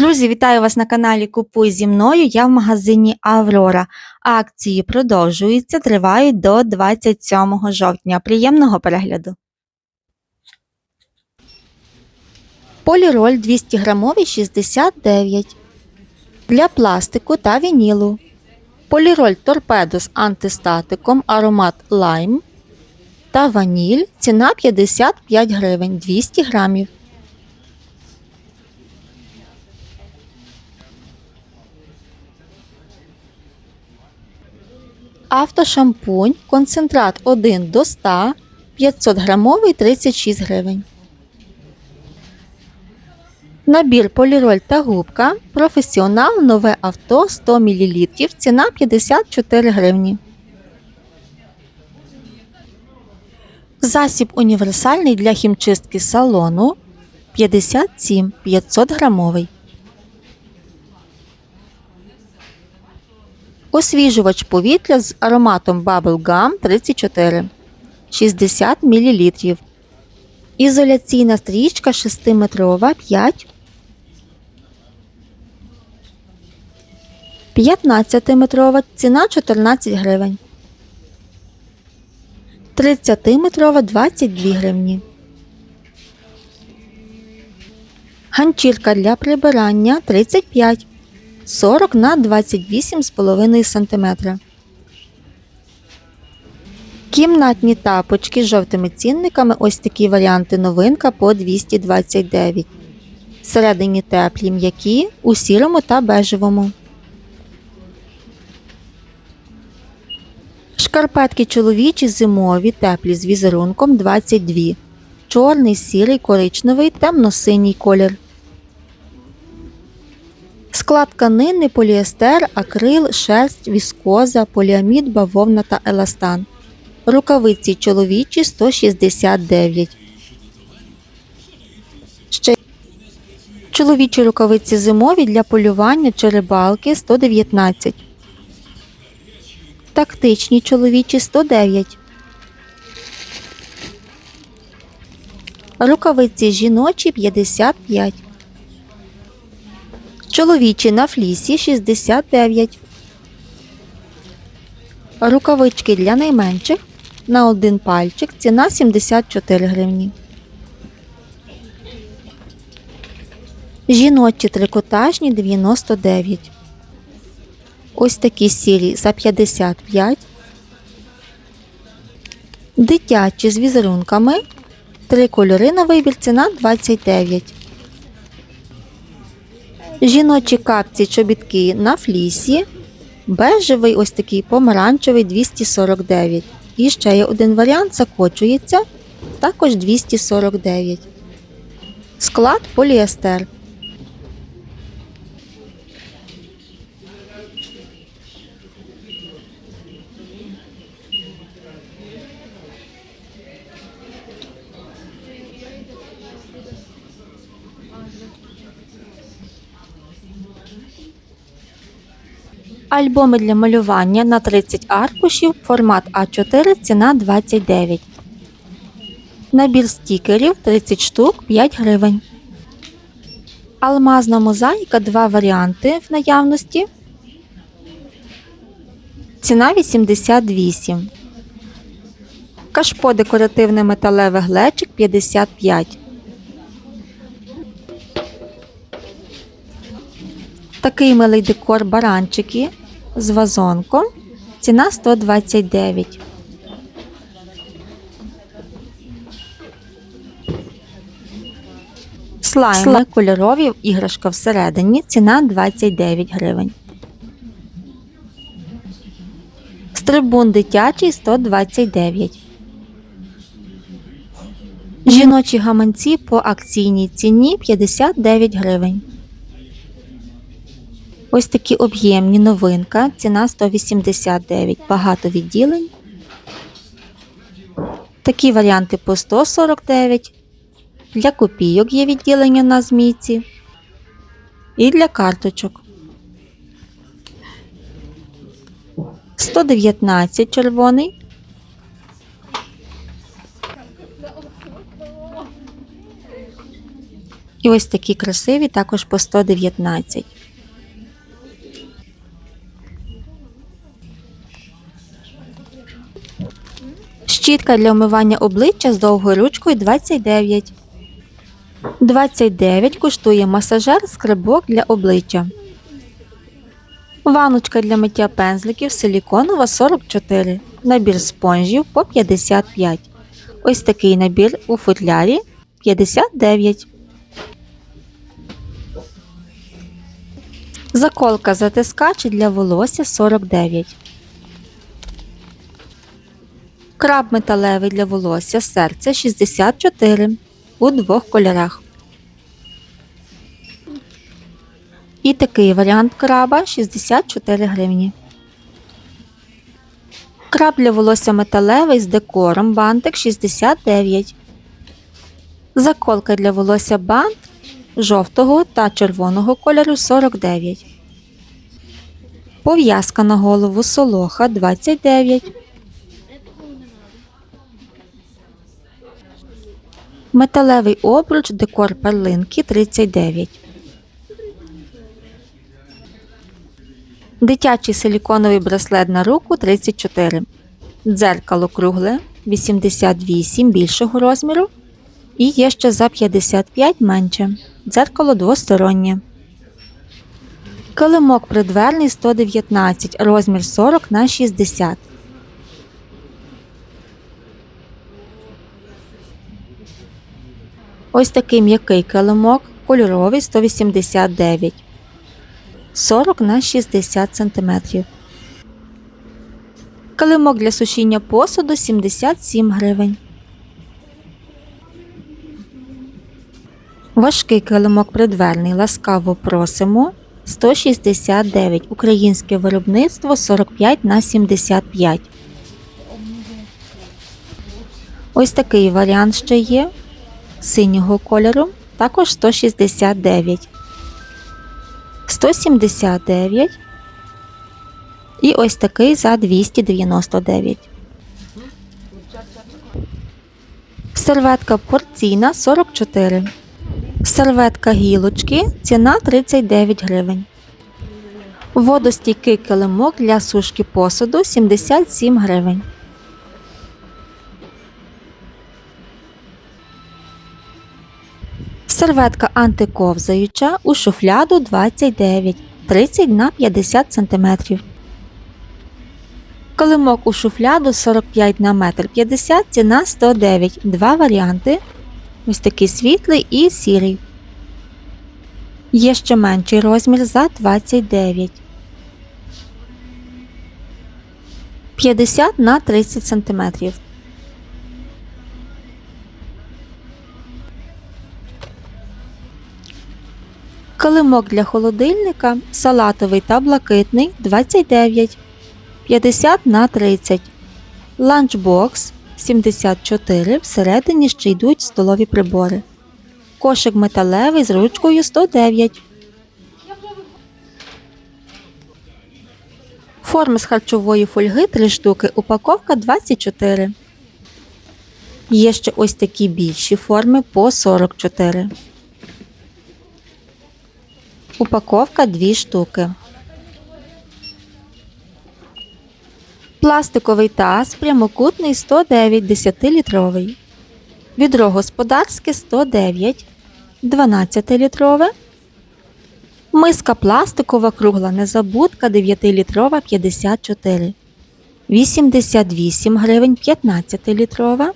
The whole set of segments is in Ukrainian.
Друзі, вітаю вас на каналі Купуй зі мною. Я в магазині Аврора. Акції продовжуються, тривають до 27 жовтня. Приємного перегляду. Поліроль 200 грамовий 69 для пластику та вінілу. Поліроль торпедо з антистатиком, аромат лайм та ваніль. Ціна 55 гривень 200 грамів. Автошампунь, концентрат 1 до 100, 500 грамовий 36 гривень. Набір поліроль та губка. Професіонал нове авто 100 мл. Ціна 54 гривні. Засіб універсальний для хімчистки салону 57 500 грамовий. Освіжувач повітря з ароматом Bubble Gum 34 60 мл. Ізоляційна стрічка 6-метрова 5 15-метрова ціна 14 гривень. 30-метрова 22 гривні. Ганчірка для прибирання 35 40 на 28,5 см. Кімнатні тапочки з жовтими цінниками. Ось такі варіанти новинка по 229. Всередині теплі м'які у сірому та бежевому. Шкарпетки чоловічі зимові теплі з візерунком 22. Чорний, сірий, коричневий, темно-синій колір. Склад тканини, поліестер, акрил, шерсть, віскоза, поліамід, бавовна та еластан. Рукавиці чоловічі 169. Ще чоловічі рукавиці зимові для полювання чи рибалки 119. Тактичні чоловічі 109. Рукавиці жіночі 55. Чоловічі на флісі 69. Рукавички для найменших на один пальчик. Ціна 74 гривні. Жіночі трикотажні 99. Ось такі сірі за 55. Дитячі з візерунками. Три кольори на вибір. Ціна 29. Жіночі капці чобітки на флісі. Бежевий ось такий помаранчевий 249. І ще є один варіант, закочується. Також 249. Склад поліестер. Альбоми для малювання на 30 аркушів, формат А4, ціна 29. Набір стікерів 30 штук 5 гривень. Алмазна мозаїка 2 варіанти в наявності. Ціна 88. Кашпо декоративне металеве глечик 55. Такий милий декор баранчики з вазонком. Ціна 129. Слайми кольорові іграшка всередині. Ціна 29 гривень. Стрибун дитячий 129. Жіночі гаманці по акційній ціні 59 гривень. Ось такі об'ємні новинка. Ціна 189. Багато відділень. Такі варіанти по 149. Для копійок є відділення на змійці. І для карточок. 119 червоний. І ось такі красиві також по 119. Щітка для вмивання обличчя з довгою ручкою 29. 29 коштує масажер скребок для обличчя. Ваночка для миття пензликів силіконова 44. Набір спонжів по 55. Ось такий набір у футлярі 59. Заколка затискач для волосся 49. Краб металевий для волосся серце 64 у двох кольорах. І такий варіант краба 64 гривні. Краб для волосся металевий з декором бантик 69. Заколка для волосся бант жовтого та червоного кольору 49. Пов'язка на голову солоха 29. Металевий обруч декор перлинки 39. Дитячий силіконовий браслет на руку 34. Дзеркало кругле 88 більшого розміру. І є ще за 55 менше. Дзеркало двостороннє. Килимок придверний 119, розмір 40 на 60. Ось такий м'який килимок, кольоровий 189. 40 на 60 см. Килимок для сушіння посуду 77 гривень. Важкий килимок придверний ласкаво просимо 169. Українське виробництво 45 на 75. Ось такий варіант ще є. Синього кольору також 169. 179 і ось такий за 299. Серветка порційна 44. Серветка гілочки ціна 39 гривень. Водостійкий килимок для сушки посуду 77 гривень. Серветка антиковзаюча у шуфляду 29 30 на 50 см. Килимок у шуфляду 45 на 1,50 м, ціна 109. Два варіанти. Ось такий світлий і сірий. Є ще менший розмір за 29. 50 на 30 см. Килимок для холодильника салатовий та блакитний 29, 50 на 30. Ланчбокс 74. Всередині ще йдуть столові прибори. Кошик металевий з ручкою 109. Форми з харчової фольги 3 штуки. Упаковка 24. Є ще ось такі більші форми по 44. Упаковка 2 штуки. Пластиковий таз прямокутний 109 10-літровий. Відро господарське 109 12-літрове. Миска пластикова кругла незабудка 9-літрова 54. 88 гривень 15-літрова.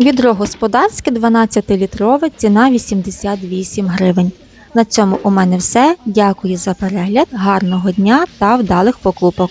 Відро господарське 12-літрове ціна 88 гривень. На цьому у мене все. Дякую за перегляд, гарного дня та вдалих покупок.